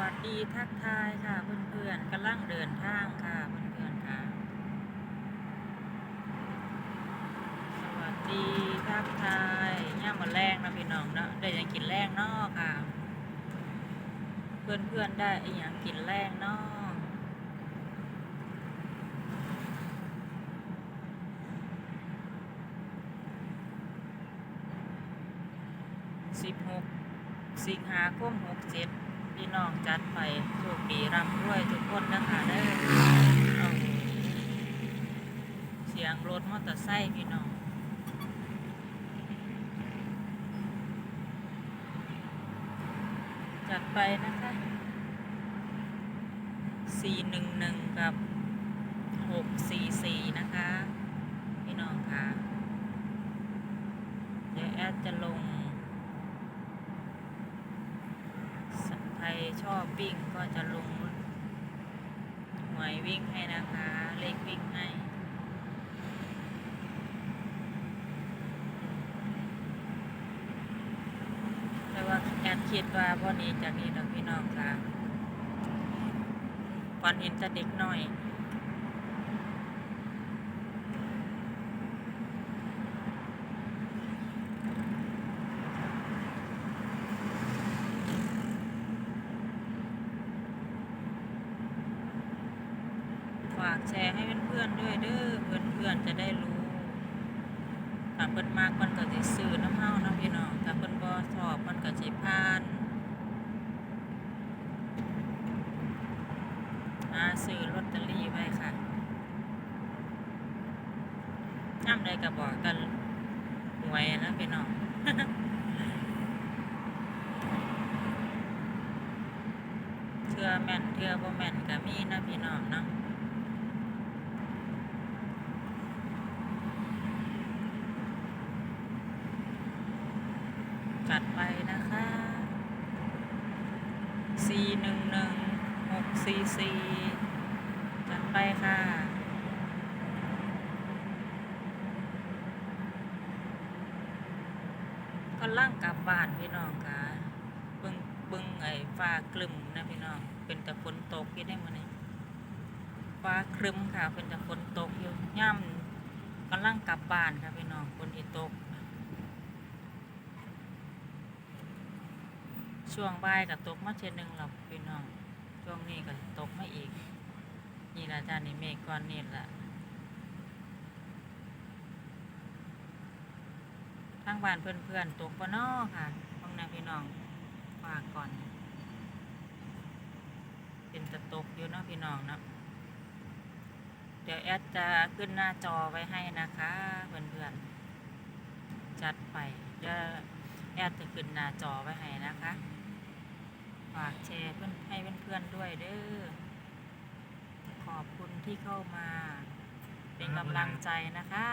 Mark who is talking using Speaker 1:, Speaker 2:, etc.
Speaker 1: วัสดีทักทายค่ะเพื่อนๆกำลังเดินทางค่ะเพื่อนๆค่ะ สวัสดีทักทายย่ามาแรงนะพี่น้องเนาะได้ยังกินแรงนอค่ะ เพื่อนๆได้อยังกินแรงนอสิบหกสิงหาคมหกเจ็ด พี่น้องจัดไปโชคดีร่ำรวยทุกคนนะคะได้เสียงรถมอเตอร์ไซค์พี่น้องจัดไปนะคะซีหนึ่งหนึ่งกับหก64 ชอบวิ่งก็จะลงหวยวิ่งให้นะคะ เลขวิ่งให้แต่ว่าแอดคิดว่าพอนี้จะมีนี้ดอกพี่น้องค่ะฝันเห็นจะเด็กน้อย ฝากแชร์ให้เพื่อนๆด้วยเด้อเพื่อนๆจะได้รู้ถ้าเพิ่นมากมันก็สิซื้อน้ำเฮานะพี่น้องถ้าเพิ่นบ่ชอบมันก็สิผ่านหาซื้อลอตเตอรี่ไว้ค่ะย่ำใดก็บอกกันหวยนะพี่น้องเทื่อแม่นเทื่อบ่แม่นก็มีนะพี่น้องเนาะ จัดไปนะคะสี่หนึ่งหนึ่งหกสี่สี่จัดไปค่ะ ก็ล่างกลับบ้านพี่น้องค่ะเบึงเบึงไอ้ฟ้ากลึมนะพี่น้อง เป็นแต่ฝนตกอยี่ได้มื้อนี้ฟ้าครึ้มค่ะ เป็นแต่ฝนตกอยู่ย่ำกำลังกลับบ้านค่ะพี่น้องฝนที่ตก ช่วงบ่ายก็ตกมาเช่นหนึ่งหรอกพี่น้อง ช่วงนี้ก็ตกมาอีก นี่ละจ้านี่เมฆก้อนนี่แหละทางบ้านเพื่อนๆตกปะนอค่ะพงน้าพี่น้องฝากก่อน เป็นตะตกอยู่เนาะพี่น้องเนาะเดี๋ยวแอดจะขึ้นหน้าจอไว้ให้นะคะเพื่อนๆจัดไปเดี๋ยวแอดจะขึ้นหน้าจอไว้ให้นะคะากแชร์เพื่อนให้เพื่อนๆด้วยเด้อ ขอบคุณที่เข้ามา เป็นกำลังใจนะคะ